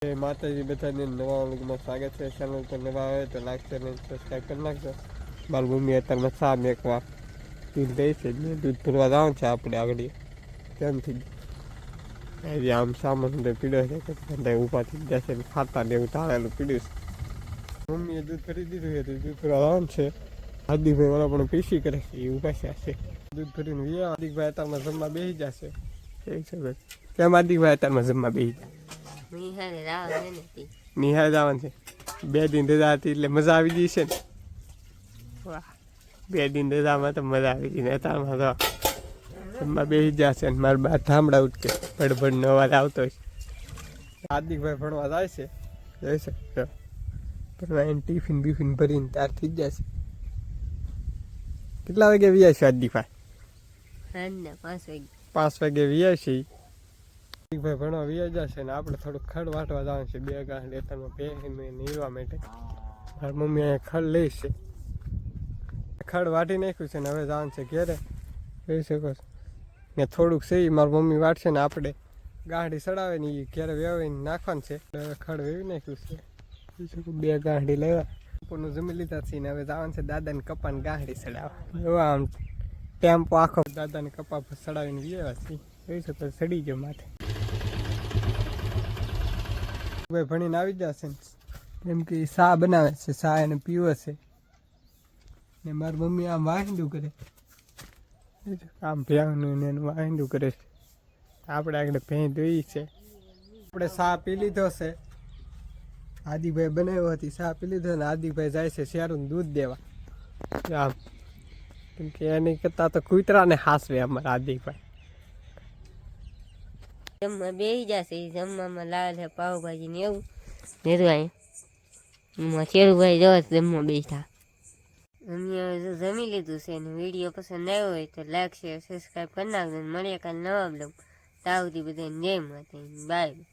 માતાજી બધાને નવા વર્ગમાં સ્વાગત છે. ચેનલ પર નવા આવે તો લાઈક શેર અને સબસ્ક્રાઈબ કરી નાખજો. મારી મમ્મી અત્યારમાં ચા મેકવા દૂધ દઈ છે. દૂધ ભરવા જવાનું છે આપણે આગળ. ત્યાંથી આમ સામાન પીડ્યો છે કે બધા ઊભા થઈ છે ખાતા ને એવું તાળેલું પીડ્યું છે. મમ્મીએ દૂધ ભરી દીધું છે દૂધ ભરવા જવાનું છે. હાર્દિકભાઈ વાળા પણ પીસી કરે છે. એ ઊભા છે છે. દૂધ ભરીને વી હાર્દિકભાઈ અત્યારમાં જમવા બેસી જશે. છે ભાઈ કેમ હાર્દિકભાઈ અત્યારમાં જમવા બેસી જાય? નિહાળે રાવણ છે ને તી. છે બે દિન રજા હતી એટલે મજા આવી ગઈ છે ને. વાહ. બે દિન રજામાં તો મજા આવી ગઈ ને. અત્યારમાં તો જમવા બેસી જશે ને. મારા બા ઠામડા ઉઠકે. ભડભડ નો અવાજ આવતો હોય. હાર્દિકભાઈ ભણવા જાય છે. જઈ શકે. ભણવા એને ટિફિન બિફિન ભરીને ત્યાર થઈ જ જશે કેટલા વાગે વ્યાય છે હાર્દિકભાઈ? પાંચ વાગે પાંચ વાગે વ્યાય છે હાર્દિકભાઈ ભણવા વ્યાય જશે ને આપણે થોડુંક ખડ વાટવા જવાનું છે. બે ગાંઠ લેતરમાં પહેરીને નીરવા માટે. મારી મમ્મી અહીંયા ખડ લઈશ છે. ખડ વાટી નાખ્યું છે ને હવે જવાનું છે ઘેરે. જોઈ શકો ને થોડુંક છે ઈ મારી મમ્મી વાટશે ને આપણે ગાંઠી ચડાવે ને એ ઘેરે વેવાઈને નાખવાનું છે. હવે ખડ વેવી નાખ્યું છે. જોઈ શકો બે ગાંઠી લેવા. બપોરનું જમી લીધા છે ને હવે જવાનું છે દાદાને કપાને ગાંઠી ચડાવવા એવા આમ ટેમ્પો આખો દાદાને કપા ચડાવીને વ્યવા છે જોઈ શકો સડી ગયો માથે. ભાઈ ભણીને આવી જશે એમ કે સા બનાવે છે, સા એને પીવો છે. ને મારી મમ્મી આમ વાહિંદું કરે. આમ ભ્યાવનું ને એનું વાહિંદું કરે છે. આપણે આગળ ભેં ધોઈ છે. આપણે સા પી લીધો છે. આદિભાઈ બનાવ્યો હતી, સા પી લીધો ને આદિભાઈ જાય છે શેરું દૂધ દેવા. આમ, કેમ કે એની કરતાં તો કૂતરાને હાસવે અમારા આદિભાઈ. જમવા બેસી જશે જમવામાં લાલ છે પાવભાજી ને એવું. નિર્વાય ચેરુભાઈ જવા જમવા બેઠા. અમે હવે જમી લીધું છે અને વીડિયો પસંદ આવ્યો હોય તો લાઈક, શેર સબસ્ક્રાઈબ કરી નાખજો મળીએ કાલે નવા બ્લોગ તાવથી બધાને જય માતા બાય.